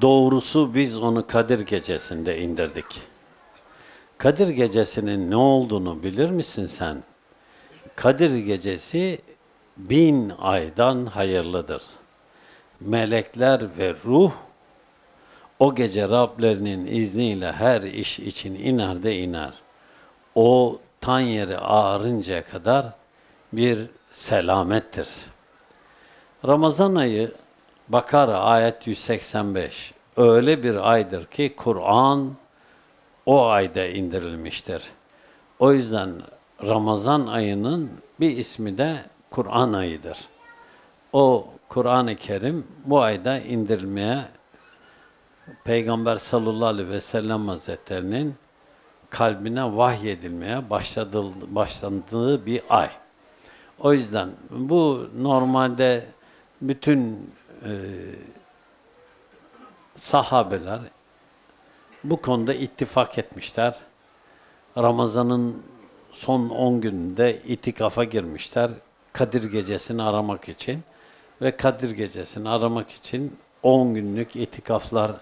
Doğrusu biz onu Kadir Gecesi'nde indirdik. Kadir Gecesi'nin ne olduğunu bilir misin sen? Kadir Gecesi bin aydan hayırlıdır. Melekler ve ruh o gece Rablerinin izniyle her iş için iner de iner. O tan yeri ağarıncaya kadar bir selamettir. Ramazan ayı Bakara ayet 185 öyle bir aydır ki Kur'an o ayda indirilmiştir. O yüzden Ramazan ayının bir ismi de Kur'an ayıdır. O Kur'an-ı Kerim bu ayda indirilmeye Peygamber sallallahu aleyhi ve sellem hazretlerinin kalbine vahyedilmeye başladığı, başlandığı bir ay. O yüzden bu normalde bütün e, sahabeler bu konuda ittifak etmişler. Ramazan'ın son 10 gününde itikafa girmişler. Kadir Gecesi'ni aramak için ve Kadir Gecesi'ni aramak için 10 günlük itikaflar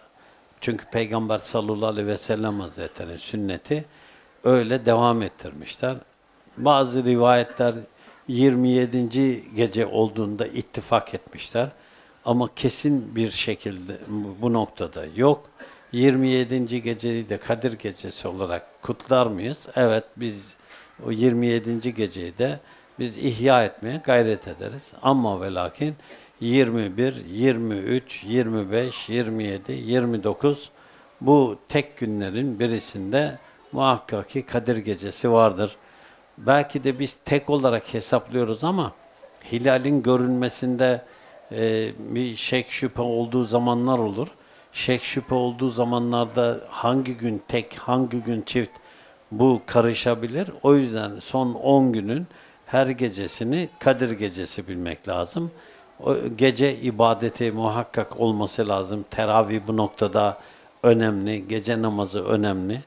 çünkü Peygamber sallallahu aleyhi ve sellem hazretlerinin sünneti öyle devam ettirmişler. Bazı rivayetler 27. gece olduğunda ittifak etmişler. Ama kesin bir şekilde bu- noktada yok. 27. geceyi de Kadir Gecesi olarak kutlar mıyız? Evet biz o 27. geceyi de biz ihya etmeye gayret ederiz. Ama ve lakin 21, 23, 25, 27, 29 bu tek günlerin birisinde muhakkak ki Kadir Gecesi vardır. Belki de biz tek olarak hesaplıyoruz ama hilalin görünmesinde e, bir şek şüphe olduğu zamanlar olur. Şek şüphe olduğu zamanlarda hangi gün tek, hangi gün çift bu karışabilir. O yüzden son 10 günün her gecesini Kadir Gecesi bilmek lazım. O gece ibadeti muhakkak olması lazım. Teravih bu noktada önemli, gece namazı önemli.